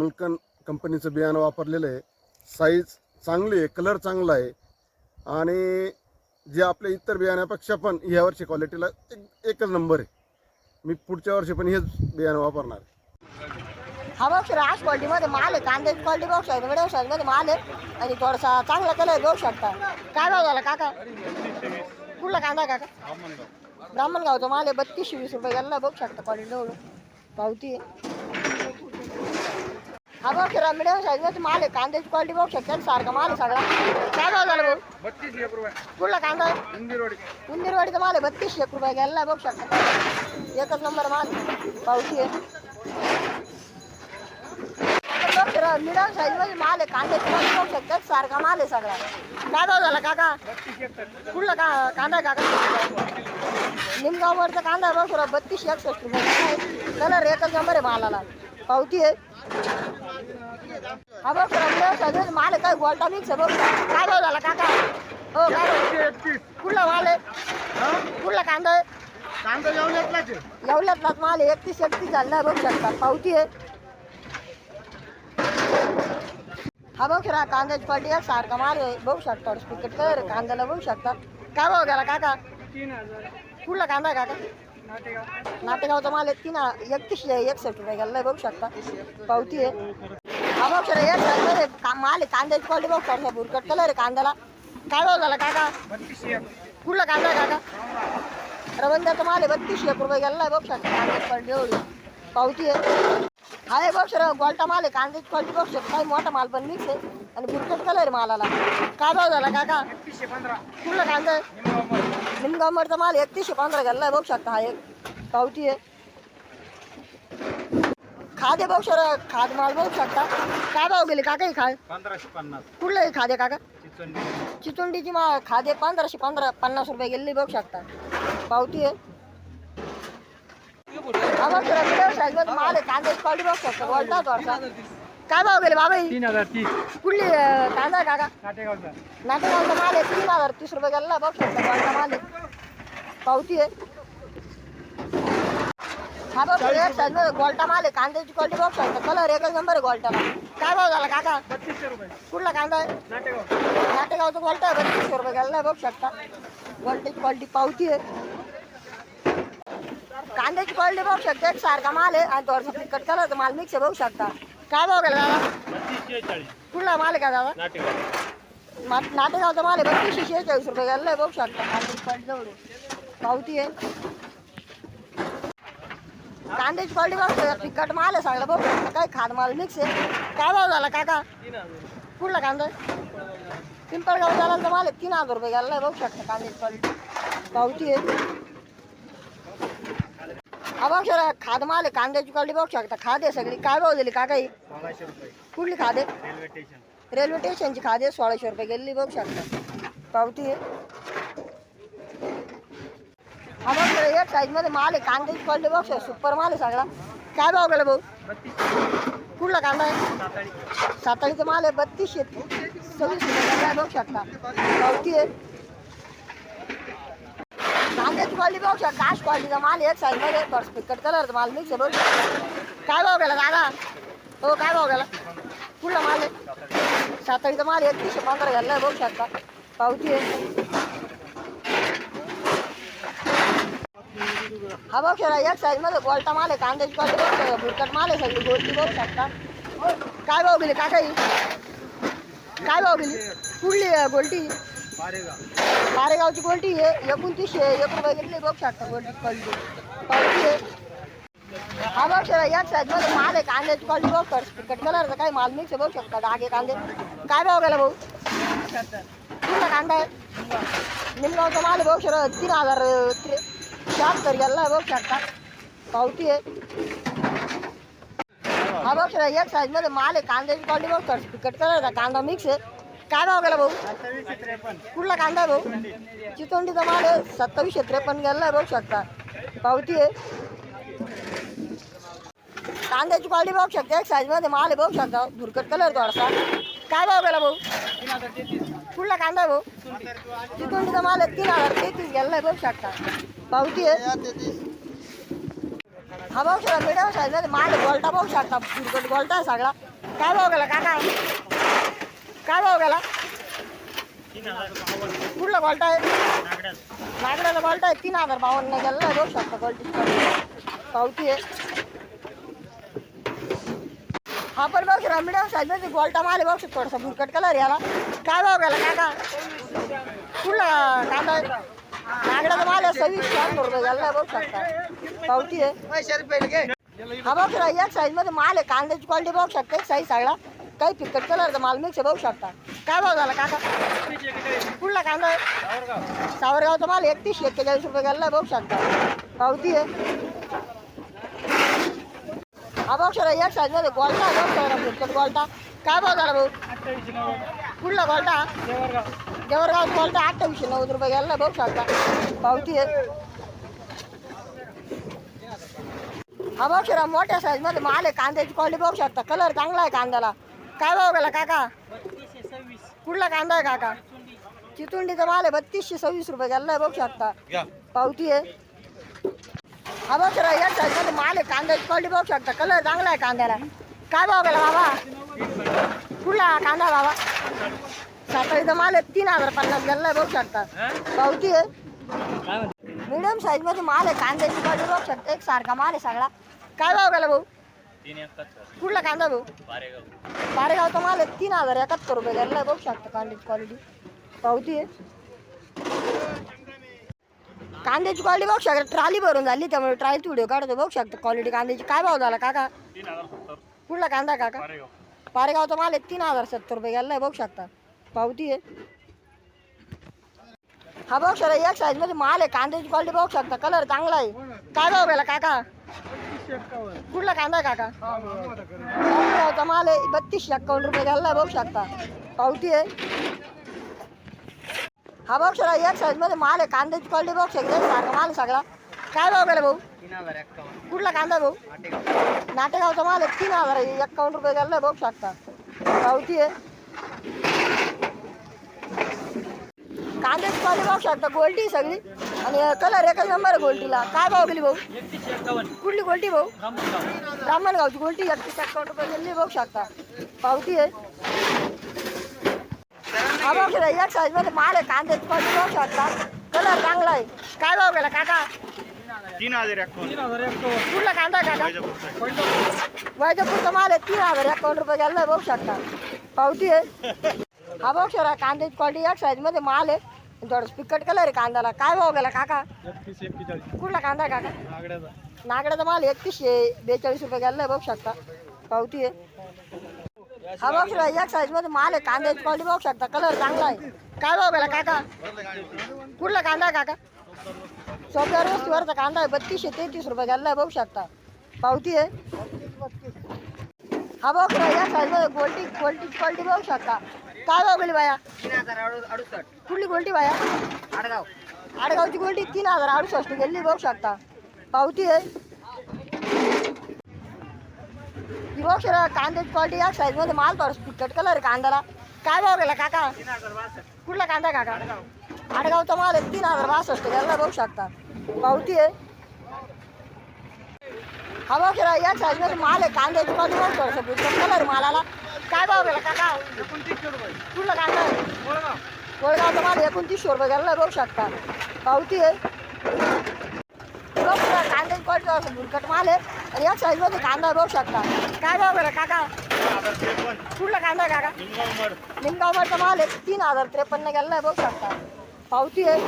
मुलकन कंपनीचं बियाणं वापरलेलं आहे. साईज चांगली आहे कलर चांगला आहे. आणि जे आपल्या इतर बियाण्यापेक्षा पण ह्या वर्षी क्वालिटीला एक एकच नंबर आहे. मी पुढच्या वर्षी पण हेच बियाणं वापरणार आहे. हा बघ सर आज क्वालिटीमध्ये माल आहे कांद्याची क्वालिटी बघू शकता मिडियममध्ये माल आहे. आणि थोडासा चांगला कलर बघू शकता. काय भाव झाला काका? कुठला कांदा आहे काका? ब्राह्मण गावचा माल आहे बत्तीसशे वीस रुपये. गेला बघू शकता क्वालिटी पावती आहे. हा बघ सर मिडियम माल आहे. कांद्याची क्वालिटी बघू शकता. सारखा माल आहे सगळा. काय भाव झाला भाऊ? बत्तीस एक रुपये. कुठला कांदा? आहे इंदिरवाडी उंदीरवाडीचा माल आहे. बत्तीसशे एक रुपये गेला बघू शकता. एकच नंबर माल. पावती आहे. मिडियम साईजमध्ये माल आहे. कांद्याची क्वालिटी बघू सारखा माल आहे सगळा. काय भाव झाला काका? बत्तीस कुठला का कांदा आहे काका? निमगाववरचा कांदा आहे बघ बत्तीस एकसष्ट रुपये. कलर एकच नंबर आहे मालाला. पावती आहे. हा बघ मिडियम साईज माल काय गोल्टा मिक्स आहे बघ. काय भाव झाला काका? हो काय कुठला माल आहे? कुठला कांदा आहे? कांदा जाऊन येतलाच एवढ्यातलाच माल आहे. एकतीस एकतीस झाला बघू शकता. पावती आहे. हा बघ रा कांद्याची क्वालिटी आहे सारखा माल आहे. बघू शकता स्पिकट कलर कांद्याला बघू शकता. काय भाव गेला काका? तीन हजार कुठला कांदा आहे काका? नाटेगावचा माल आहे तीन एकतीसशे एकसष्ट रुपये गेला. बघू शकता. पावती आहे. हा बघ सर एक साईजमध्ये का माल आहे कांद्याची क्वालिटी बघू शकता. भुरकट कलर आहे कांद्याला. काय भाव झाला काका? कुठला कांदा आहे काका? रवंद्याचा माल आहे बत्तीसशे एक रुपये गेला. बघू शकता कांद्याची क्वालिटी एवढी. पावती आहे. आहे बघ सर गोल्टा माल आहे कांद्याची क्वालिटी बघ शकता. काही मोठा माल पण मिक्स आहे. आणि भुरकट कलर आहे मालाला. काय भाव झाला काका? पंधरा कुठला कांदा आहे? निमगाव निमगावमरचा माल एकतीसशे पंधरा गेला बघू शकता हा एक पावती आहे. खादे बघ सर खाद माल बघू शकता. काय भाव गेले? काका ही खाद? पंधराशे पन्नास. कुठलं आहे खादे काका? चिचंडी. चिचुंडीची मा खादे पंधराशे पंधरा पन्नास रुपये गेलेली बघू शकता. पावती आहे. हा बघ सर माल आहे कांद्याची क्वालिटी बघू शकता. बोलता थोडासा. काय भाव गेले बाबा ही? तीन हजार तीस. कुठली अं, कांदा आहे काका? नाटेगावचा. नाटेगावचा माल आहे तीन हजार तीस रुपये गेला बघ शकता बोलता माल आहे. पावती आहे. हा बघ एक साईजमध्ये गोल्टा माल आहे कांद्याची क्वालिटी बघू शकता कलर एकच नंबर आहे गोल्टाला. काय भाव झाला काका? बत्तीसशे रुपये. कुठला कांदा आहे? नाटेगाव. नाटेगावचं गोल्टा आहे बत्तीसशे रुपये गेला बघू शकता गोल्टाची क्वालिटी पावती आहे. कांद्याची क्वालिटी बघू शकता एक सारखा माल आहे आणि थोडंसं फिकट कलरचा माल मिक्स आहे बघू शकता. काय भाव गेला दादा? बत्तीसशे चाळीस कुठला माल आहे का दादा? नाटेगाव. मा- नाटेगावचा माल आहे बत्तीसशे शेहेचाळीस रुपये गेला बघू शकता. कांद्याची क्वालिटी जवळ. पावती आहे. कांद्याची क्वालिटी बघू शकता फिकट माल आहे सगळं बघू शकता. काय खाद माल मिक्स आहे. काय भाव झाला काका? कुठला कांदा पिंपळगाव जालांचा माल आहे तीन हजार रुपये गेला बघू शकता कांद्याची क्वालिटी. पावती आहे. हा बघ सर खाद माल आहे कांद्याची क्वालिटी बघू शकता. खाद आहे सगळी. काय भाव दिली ही सोळाशे रुपये. कुठली खाद? आहे रेल्वे स्टेशन. रेल्वे स्टेशनची खाद आहे सोळाशे रुपये गेलेली बघू शकता. पावती आहे. हा बघ सर एक साईजमध्ये माल आहे कांद्याची क्वालिटी बघू शकता. सुपर माल आहे सगळा. काय भाव गेला भाऊ? कुठला कांदा आहे? साताळीचा माल आहे बत्तीसशे. सव्वीस रुपये काय बघू शकता. पावती आहे. कांद्याची क्वालिटी बघू शकता. काश क्वालिटीचा माल एक एक साईजमध्ये परस्पेक्ट कलर माल मिक्स आहे काय भाव गेला दादा? हो काय भाव गेला? कुठला माल आहे. सातळीचा माल एकतीसशे पंधरा घालला बघू शकता. पावती आहे. हा बघ शकता एक साईजमध्ये गोल्टा माल आहे कांद्याची क्वालिटी बघू शकता. भुरकट माल आहे सगळी गोष्टी बघू शकता. काय भाव गेली काकाई? काय भाव गेली? कुठली आहे गोल्टी? मारेगावची बारेगावची गोल्टी आहे. एकोणतीसशे एक रुपये घेतली बघ शकता गोल्टी क्वालिटी क्वालिटी आहे. हा बघ शकता एक साईजमध्ये माल आहे कांद्याची क्वालिटी बघ कट कलरचा काय माल मिक्स बघू शकता. डागे कांदे. काय भाव गेला भाऊ? कुठला कांदा आहे? निमगावचा माल आहे बघू शकता तीन हजार शहात्तर गेला बघू शकता पावती आहे. हा बघ शकता एक साईजमध्ये माल आहे कांद्याची क्वालिटी बघ कट कलरचा कांदा मिक्स आहे. काय भाव गेला भाऊ? कुठला कांदा भाऊ? चितोंडीचा माल आहे. सत्तावीसशे त्रेपन्न गेला बघू शकता. पावती आहे. कांद्याची क्वालिटी बघू शकता. एक साईजमध्ये माल आहे बघू शकता. भुरकट कलर थोडासा. काय भाव गेला भाऊ? कुठला कांदा भाऊ? चितोंडीचा. माल आहे. तीन हजार तेहतीस गेला बघू शकता. पावती आहे. हा बघू शकता मीडियम साईजमध्ये माल आहे. गोल्टा बघू शकता. भुरकट गोल्टा आहे सगळा. काय भाव गेला काका? काय भाव गेला? कुठला क्वालिटी आहे? नागड्याचा क्वालिटी आहे तीन हजार बावन्न गेला बघू शकता क्वालिटी पावती आहे. हा पण बघ साईजमध्ये गोल्टा माल आहे बघ शकतो थोडासा बुरकट कलर याला. काय भाव गेला काका? कुठला कांदा आहे? नागड्याचा माल आहे सव्वीस शहात्तर रुपये गेला बघू शकता पावती आहे. हा बघ एक साईजमध्ये माल आहे कांद्याची क्वालिटी बघू शकता एक साईज सगळा काही फिकट कलरचा माल मिक्स बघू शकता. काय भाव झाला काका? कुठला कांदा आहे? सावरगावचा माल एकतीसशे एक्केचाळीस रुपये गेला बघू शकता. पावती आहे. हा एक साईजमध्ये गोल्टा आहे बघ शकता गोल्टा. काय भाव झाला भाऊ? कुठला गोल्टा? देवरगाव देवरगाव गोल्टा अठ्ठावीसशे नव्वद रुपये गेला बघू शकता. पावती आहे. हा मोठ्या साईजमध्ये माल आहे कांद्याची क्वालिटी बघू शकता. कलर चांगला आहे कांद्याला. काय भाव गेला काका? कुठला कांदा आहे काका? चितुंडीचा माल आहे बत्तीसशे सव्वीस रुपये गेला बघू शकता. पावती आहे. हा बघ माल आहे कांद्याची क्वालिटी बघू शकता. कलर चांगला आहे कांद्याला. काय भाव गेला बाबा? कुठला कांदा बाबा? सातारीचा माल आहे तीन हजार पन्नास गेला बघू शकता. पावती आहे. मिडियम साईजमध्ये माल आहे कांद्याची क्वालिटी बघू शकता. एक सारखा माल आहे सगळा. काय भाव गेला भाऊ? कुठला कांदा भाऊ? बारेगावचा माल आहे तीन हजार एकाहत्तर रुपये बघू शकता कांद्याची क्वालिटी पावती आहे. कांद्याची क्वालिटी बघू शकता ट्राली भरून झाली त्यामुळे ट्रायची व्हिडिओ काढतो बघू शकता क्वालिटी कांद्याची काय भाव झाला काका? कुठला कांदा काका? पारेगावचा माल आहे तीन हजार सत्तर रुपये गेला बघू शकता. पावती आहे. हा बघू शकता एक साईजमध्ये माल आहे कांद्याची क्वालिटी बघू शकता कलर चांगला आहे. काय भाव गेला काका? कुठला कांदा आहे काका? पारेगावचा माल आहे बत्तीसशे एक्कावन्न रुपये गेला बघू शकता. पावती आहे. हा बघू शकता एक साईजमध्ये माल आहे कांद्याची क्वालिटी बघू सारखा माल सगळा. काय भाव गेला भाऊ? कुठला कांदा भाऊ? नाटेगावचा माल आहे तीन हजार आहे, एक्कावन्न रुपये गेला बघू शकता. पावती आहे. कांद्याची क्वालिटी बघू शकता. गोल्टी सगळी. आणि कलर एकच नंबर आहे गोल्टीला. काय भाव गेली भाऊ? कुठली गोल्टी भाऊ? रामगाव ब्राह्मणगावची गोल्टी. एकतीस एक्कावन्न रुपये गेली बघू शकता. पावती आहे. हा एक साईजमध्ये माल आहे कांद्याची क्वालिटी बघू शकता. कलर चांगला आहे. काय भाव गेला काका? तीन हजार कुठला कांदा काका? वैजपूरचा. माल आहे तीन हजार एकावन्न रुपये गेला बघू शकता. पावती आहे. हा बघू शकता कांद्याची क्वालिटी एक साईजमध्ये माल आहे. थोडं पिकट कलर आहे कांद्याला. काय भाव गेला काका? एकतीस एक्केचाळीस. कुठला कांदा आहे काका? नागड्याचा. नागड्याचा माल एकतीसशे बेचाळीस रुपये गेला बघू शकता. पावती आहे. हा बघू एक साईजमध्ये माल आहे कांद्याची क्वालिटी बघू शकता कलर चांगला आहे. काय भाव गेला काका? कुठला कांदा आहे काका? सोप्या वस्तूवरचा कांदा आहे बत्तीसशे तेहतीस रुपये गेला बघू शकता. पावती आहे. हा बघ या साईजमध्ये गोल्टी गोल्टीची क्वालिटी बघू शकता. काय भाव गेली बाया? तीन हजार अडुसष्ट. कुठली गोल्टी बाया? आडगाव. आडगावची गोल्टी तीन हजार अडुसष्ट. गेली बघू शकता. पावती आहे. ही बघ शकता कांद्याची क्वालिटी या साईजमध्ये माल थोडं पिकट कलर आहे कांद्याला. काय भाव गेला काका? तीन हजार बासष्ट. कुठला कांदा काका? आडगावचा माल आहे तीन हजार बासष्ट. गेला बघू शकता. पावती आहे. हा बघ शकता या साईजमध्ये माल आहे. कांद्याची क्वालिटी बघ थोडंसं पिकट कलर मालाला. काय भाव गेला? काका एकोणतीसशे रुपये कुठला कांदा कोळगाव कोळगावचा माल एकोणतीसशे रुपये गेला बघू शकता पावती आहे. कांद्याची क्वालिटी असं बुरकट माल आहे. आणि या साईजमध्ये कांदा बघू शकता काय भाव गेला काका? कुठला कांदा आहे काका? लिंगावमड निमगावचा माल आहे. तीन हजार त्रेपन्न गेला बघू शकता पावती आहे.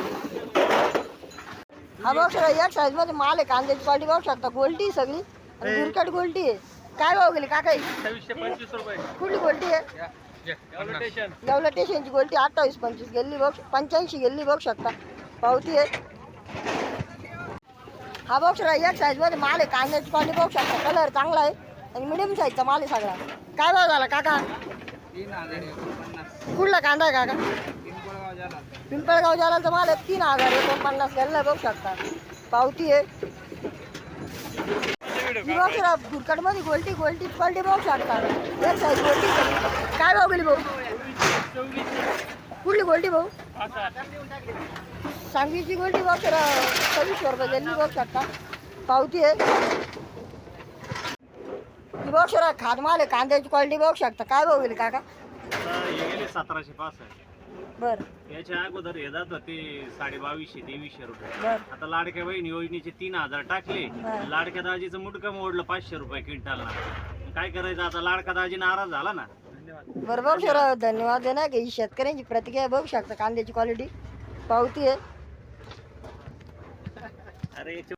हा बघू शकता एक साईजमध्ये माल आहे. कांद्याची क्वालिटी बघू शकता. गोल्टी आहे सगळी. आणि बुरकट गोल्टी आहे. काय भाव गेली काका? सव्वीसशे पंचवीस रुपये. कुठली गोल्टी आहे? नवला स्टेशनची गोल्टी अठ्ठावीस पंचवीस गेली बघ पंच्याऐंशी गेली बघू शकता. पावती आहे. हा बघ शकता एक साईजमध्ये माल आहे कांद्याची क्वालिटी बघू शकता. कलर चांगला आहे आणि मिडियम साईजचा माल आहे सगळा. काय भाव झाला काका? कुठला कांदा आहे काका? पिंपळगाव जालाचा. माल आहे तीन हजार एकोणपन्नास गेलेला बघू शकता. पावती आहे. शकता भुरकटमध्ये गोल्टी गोल्टी क्वालिटी बघू शकता एक साईज गोल्टी. काय भाव गेली भाऊ? कुठली गोल्टी भाऊ? सांगलीची गोल्टी बघ शकता सव्वीसशे रुपये गेली बघू शकता पावती आहे. ही बघ शरा खात माल आहे. कांद्याची क्वालिटी बघू शकता काय भाऊ गेली काका? हे सतराशे पासष्ट. बरं. याच्या अगोदर हे जात होते साडे बावीसशे तेवीसशे रुपये. बरं. आता लाडक्या बहीण योजनेचे तीन हजार टाकले. हा. लाडक्या दाजीचं मुडकं मोडलं पाचशे रुपये क्विंटलला काय करायचं आता? लाडका दाजी नाराज झाला ना? बरं बघ शरा धन्यवाद आहे ना की ही शेतकऱ्यांची प्रतिक्रिया बघू शकता कांद्याची क्वालिटी पावती आहे. अरे याच्या